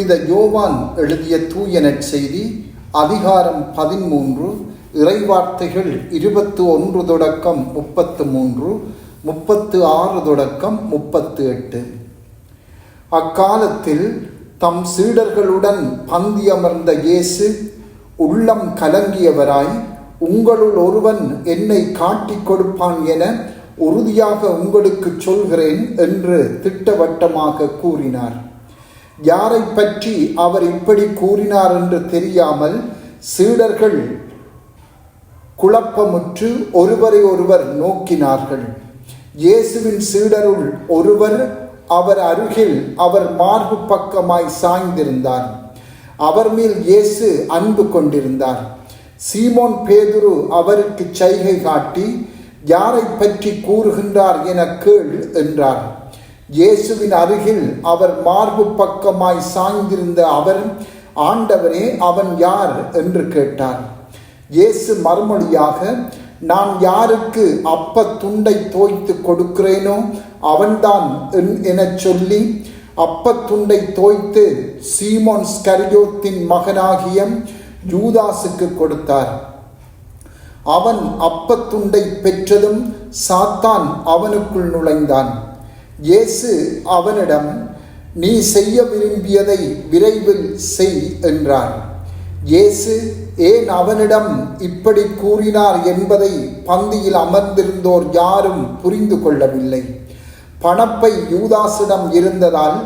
புனித யோவான் எழுதிய தூய நற்செய்தி அதிகாரம் பதிமூன்று இறைவார்த்தைகள் இருபத்து ஒன்று தொடக்கம் முப்பத்து மூன்று முப்பத்து ஆறு தொடக்கம் முப்பத்து எட்டு அக்காலத்தில் தம் சீடர்களுடன் பந்தியமர்ந்த இயேசு உள்ளம் கலங்கியவராய் உங்களுள் ஒருவன் என்னை காட்டிக் கொடுப்பான் என உறுதியாக உங்களுக்கு சொல்கிறேன் என்று திட்டவட்டமாக கூறினார். யாரை பற்றி அவர் இப்படி கூறினார் என்று தெரியாமல் சீடர்கள் குழப்பமுற்று ஒருவரை ஒருவர் நோக்கினார்கள். இயேசுவின் சீடருள் ஒருவர் அவர் அருகில் அவர் மார்பு பக்கமாய் சாய்ந்திருந்தார். அவர் மேல் இயேசு அன்பு கொண்டிருந்தார். சீமோன் பேதுரு அவருக்கு சைகை காட்டி யாரை பற்றி கூறுகின்றார் என கேள் என்றார். இயேசுவின் அருகில் அவர் மார்பு பக்கமாய் சாய்ந்திருந்த அவர் ஆண்டவரே அவன் யார் என்று கேட்டார். இயேசு மறுமொழியாக நான் யாருக்கு அப்ப துண்டை தோய்த்து கொடுக்கிறேனோ அவன்தான் எனச் சொல்லி அப்ப துண்டை தோய்த்து சீமோன் ஸ்கரியோத்தின் மகனாகிய யூதாசுக்கு கொடுத்தார். அவன் அப்பத்துண்டை பெற்றதும் சாத்தான் அவனுக்குள் நுழைந்தான். இயேசு அவனிடம் நீ செய்ய விரும்பியதை விரைவில் செய் என்றார் இயேசு ஏன் அவனிடம் இப்படி கூறினார் என்பதை பந்தியில் அமர்ந்திருந்தோர் யாரும் புரிந்து கொள்ளவில்லை. பணப்பை யூதாசிடம் இருந்ததால்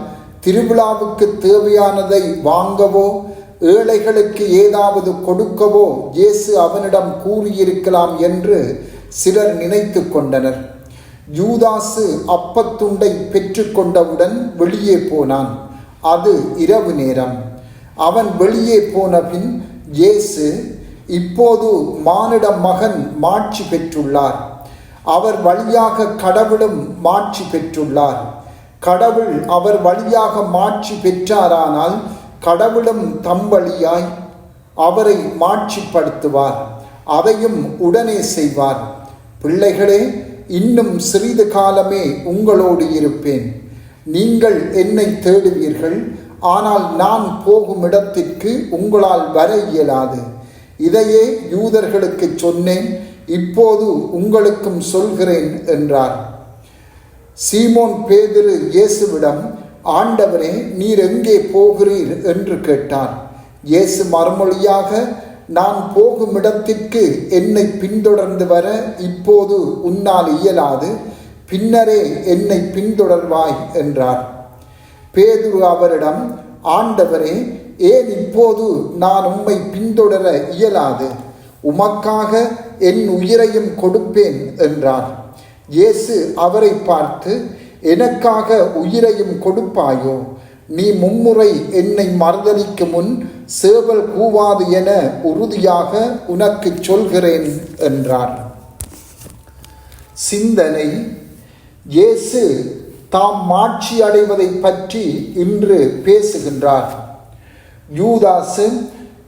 திருவிழாவுக்கு தேவையானதை வாங்கவோ ஏழைகளுக்கு ஏதாவது கொடுக்கவோ இயேசு அவனிடம் கூறியிருக்கலாம் என்று சிலர் நினைத்து கொண்டனர். யூதாசு அப்பத்துண்டை பெற்றுக்கொண்டவுடன் வெளியே போனான். அது இரவு நேரம். அவன் வெளியே போனபின் இயேசு இப்போது மானிட மகன் மாட்சி பெற்றுள்ளார். அவர் வழியாக கடவுளும் மாட்சி பெற்றுள்ளார். கடவுள் அவர் வழியாக மாட்சி பெற்றாரானால் கடவுளும் தம் வழியாய் அவரை மாட்சிப்படுத்துவார். அதையும் உடனே செய்வார். பிள்ளைகளே இன்னும் சிறிது காலமே உங்களோடு இருப்பேன். நீங்கள் என்னை தேடுவீர்கள். ஆனால் நான் போகும் இடத்திற்கு உங்களால் வர இயலாது. இதையே யூதர்களுக்கு சொன்னேன். இப்போது உங்களுக்கும் சொல்கிறேன் என்றார். சீமோன் பேதிரு இயேசுவிடம் ஆண்டவரே நீர் எங்கே போகிறீர்? என்று கேட்டார். இயேசு மறுமொழியாக நான் போகும் இடத்திற்கு என்னை பின்தொடர்ந்து வர இப்போது உன்னால் இயலாது பின்னரே என்னை பின்தொடர்வாய் என்றார். பேதுரு அவரிடம் ஆண்டவரே ஏன் இப்போது நான் உம்மை பின்தொடர இயலாது? உமக்காக என் உயிரையும் கொடுப்பேன் என்றார். இயேசு அவரை பார்த்து எனக்காக உயிரையும் கொடுப்பாயோ? நீ மும்முறை என்னை மறுதளிக்கு முன் சேவல் கூவாது என உறுதியாக உனக்கு சொல்கிறேன் என்றார். சிந்தனை. இயேசு தாம் மாட்சி அடைவதை பற்றி இன்று பேசுகின்றார். யூதாசு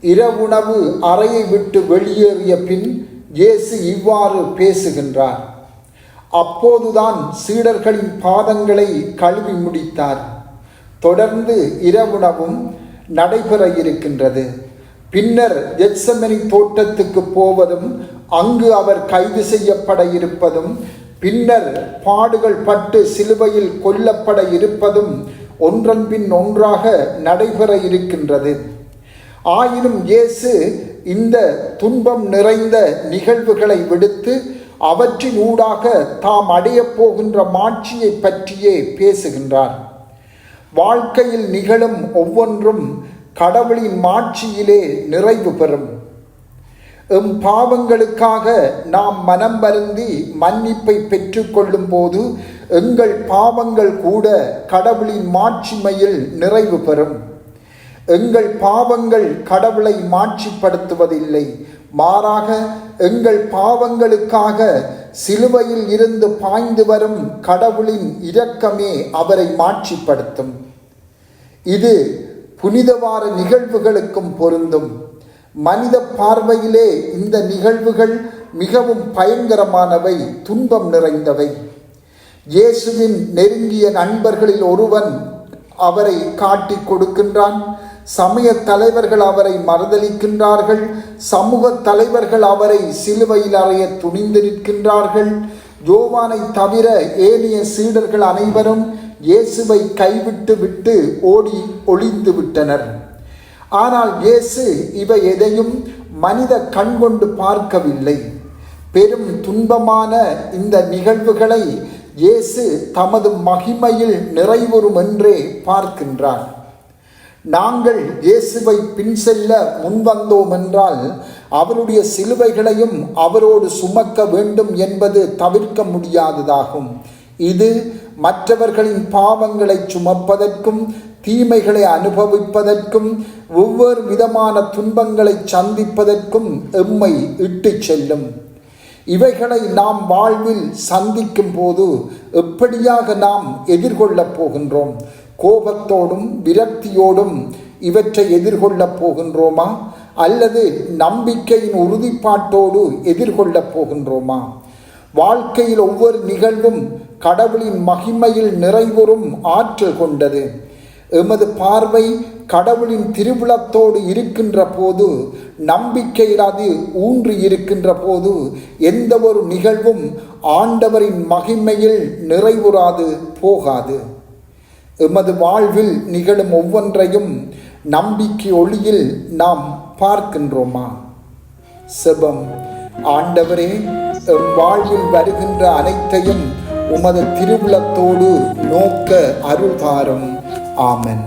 இரவுணவு அறையை விட்டு வெளியேறிய பின் இயேசு இவ்வாறு பேசுகின்றார். அப்போதுதான் சீடர்களின் பாதங்களை கழுவி முடித்தார். தொடர்ந்து இரவுணவும் நடைபெற இருக்கின்றது. பின்னர் எச்சமனி தோட்டத்துக்கு போவதும் அங்கு அவர் கைது செய்யப்பட இருப்பதும் பின்னர் பாடுகள் பட்டு சிலுவையில் கொல்லப்பட இருப்பதும் ஒன்றன் பின் ஒன்றாக நடைபெற இருக்கின்றது. ஆயினும் இயேசு இந்த துன்பம் நிறைந்த நிகழ்வுகளை விடுத்து அவற்றின் ஊடாக தாம் அடையப் போகின்ற மாட்சியை பற்றியே பேசுகின்றார். வாழ்க்கையில் நிகழும் ஒவ்வொன்றும் கடவுளின் மாட்சியிலே நிறைவு பெறும். எம் பாவங்களுக்காக நாம் மனம் வருந்தி மன்னிப்பை பெற்றுக்கொள்ளும் போது எங்கள் பாவங்கள் கூட கடவுளின் மாட்சிமையில் நிறைவு பெறும். எங்கள் பாவங்கள் கடவுளை மாட்சிப்படுத்துவதில்லை. மாறாக எங்கள் பாவங்களுக்காக சிலுவையில் இருந்து பாய்ந்து வரும் கடவுளின் இரக்கமே அவரை மாட்சிப்படுத்தும். இது புனிதவார நிகழ்வுகளுக்கும் பொருந்தும். மனித பார்வையிலே இந்த நிகழ்வுகள் மிகவும் பயங்கரமானவை துன்பம் நிறைந்தவை. இயேசுவின் நெருங்கிய நண்பர்களில் ஒருவன் அவரை காட்டிக் கொடுக்கின்றான். சமய தலைவர்கள் அவரை மறுதளிக்கின்றார்கள் சமூக தலைவர்கள் அவரை சிலுவையில் அறைய துணிந்து நிற்கின்றார்கள். ஜோவானை தவிர ஏனைய சீடர்கள் அனைவரும் இயேசுவை கைவிட்டு விட்டு ஓடி ஒளிந்து விட்டனர். ஆனால் இயேசு இவை எதையும் மனித கண் கொண்டு பார்க்கவில்லை. பெரும் துன்பமான இந்த நிகழ்வுகளை இயேசு தமது மகிமையில் நிறைவுறும் என்றே பார்க்கின்றார். நாங்கள் இயேசுவை பின் செல்ல முன்வந்தோம் என்றால் அவருடைய சிலுவைகளையும் அவரோடு சுமக்க வேண்டும் என்பது தவிர்க்க முடியாததாகும். இது மற்றவர்களின் பாவங்களை சுமப்பதற்கும் தீமைகளை அனுபவிப்பதற்கும் ஒவ்வொரு விதமான துன்பங்களை சந்திப்பதற்கும் எம்மை இட்டு செல்லும். இவைகளை நாம் வாழ்வில் சந்திக்கும் போது எப்படியாக நாம் எதிர்கொள்ளப் போகின்றோம்? கோபத்தோடும் விரக்தியோடும் இவற்றை எதிர்கொள்ளப் போகின்றோமா? அல்லது நம்பிக்கையின் உறுதிப்பாட்டோடு எதிர்கொள்ளப் போகின்றோமா? வாழ்க்கையில் ஒவ்வொரு நிகழ்வும் கடவுளின் மகிமையில் நிறைவுறும் ஆற்றல் கொண்டது. எமது பார்வை கடவுளின் திருவிழத்தோடு இருக்கின்ற போது நம்பிக்கையில் அது ஊன்றி இருக்கின்ற போது எந்த ஒரு நிகழ்வும் ஆண்டவரின் மகிமையில் நிறைவுறாது போகாது. எமது வாழ்வில் நிகழும் ஒவ்வொன்றையும் நம்பிக்கை ஒளியில் நாம் பார்க்கின்றோமா? செபம் ஆண்டவரே எம் வாழ்வில் வருகின்ற அனைத்தையும் உமது திருவிழத்தோடு நோக்க அருள்தாரும். ஆமன்.